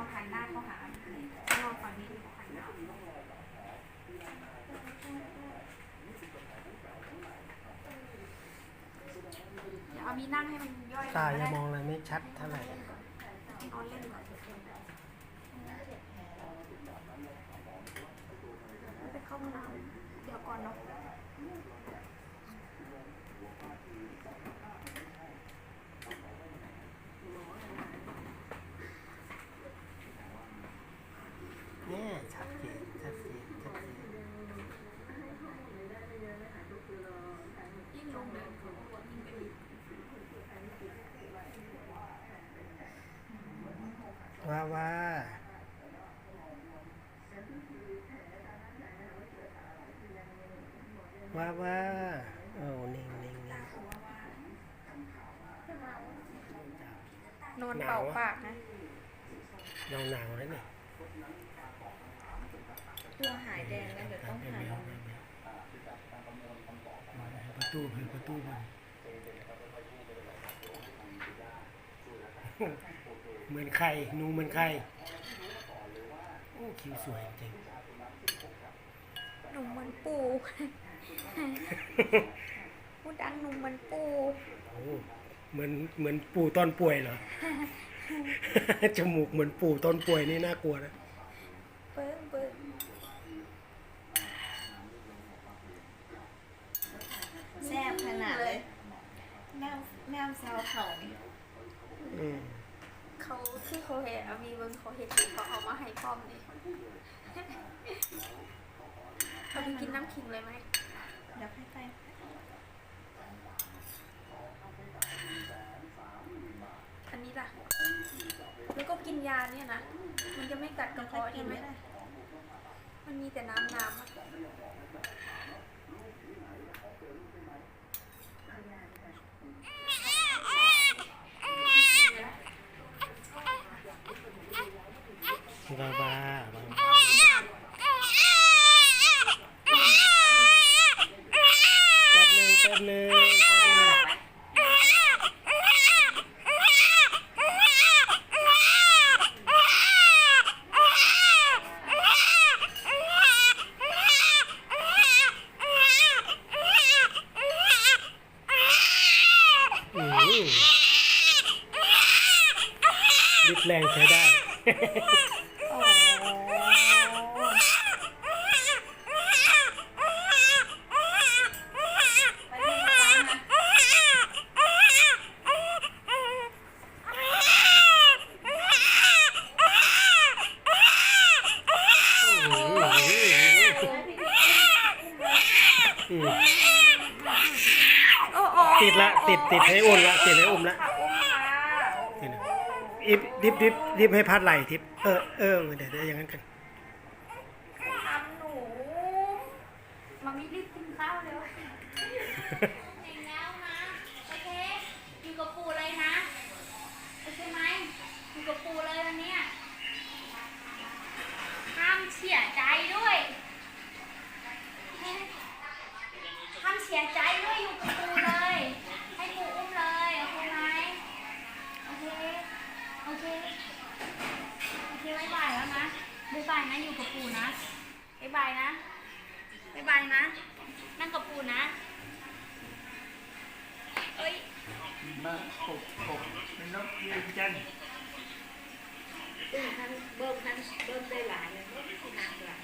องหันหน้าเข้าหาลองฝั่งนี้ดูหันหน้าเดี๋ยวเอามีนั่งให้มันย่อยตาก็ยังได้มองอะไรไม่ชัดเท่าไหร่นอนเล่นหน่อยไปเข้าห้องน้ำเดี๋ยวก่อนเนาะ เนี่ยชัดเจนชัดเจนชัดเจน ยิ่งลงเดินเขาบอกยิ่งเป็น ว่าว่าว่าว่าโอ้นิ่งนิ่งนิ่งนอนเป่าปากนะหนาวหนาวแล้วเนี่ยตัวหายแดงแล้วเดี๋ยวต้องหาประตูเปิดประตูมัน เหมือนใครหนูเหมือนใครโอ้คิวสวยจริงหนุ่มเหมันปูพูดดังหนุ่มเหมันปูโอ้เหมือนเหมือนปู่ตอนป่วยเหรอ จมูกเหมือนปู่ตอนป่วยนี่น่ากลัวนะเบิ้งเบิ้งแซ่บขนาดเลย น้ำน้ำซาวเขานี่อืม เขาที่เขาเห็นเอามีเบิ้งเขาเห็นอยู่เขาเอามาให้ป้อมนี่เขาจะกินน้ำขิงเลยไหมเดี๋ยวให้ไปอันนี้ล่ะ แล้วก็กินยาเนี่ยนะ มันจะไม่กัดกระเพาะใช่ไหมมันมีแต่น้ำน้ำอะ บ้าบ้าแป๊บนึงแป๊บนึงแป๊บนึงอืมลิบแรงใช้ได้ โอ้ไปที่มาตามนะ อืม โอ้โอ้ ติดละติดติดให้อุ่นละติดให้อุ่มละค่ะอุ้มค่ะนี่นะอิบดิบดิบดิบให้พัดไหลทิปเออเออเดี๋ยวเดี๋ยวอย่างนั้นกันทำหนูมามีรีบกินข้าวเร็วเก่งแล้วนะ โอเค อยู่กับปู่เลยนะ โอเคไหมอยู่กับปู่เลยวันเนี้ยห้ามเสียใจด้วยห้ามเสียใจด้วยอยู่กับปู่เลย ให้ปู่อุ้มเลย โอเคไหมโอเค โอเค โอเคบายบายแล้วนะบายบายนะอยู่กับปู่นะบายบายนะบายบายนะ นั่งกับปู่นะ เอ้ยมาปกปกเป็นนกเรียนจันทร์ตึ้งท่านเบิ่มท่านเบิ่มได้หลายเลยเบิ่มที่นางหลาย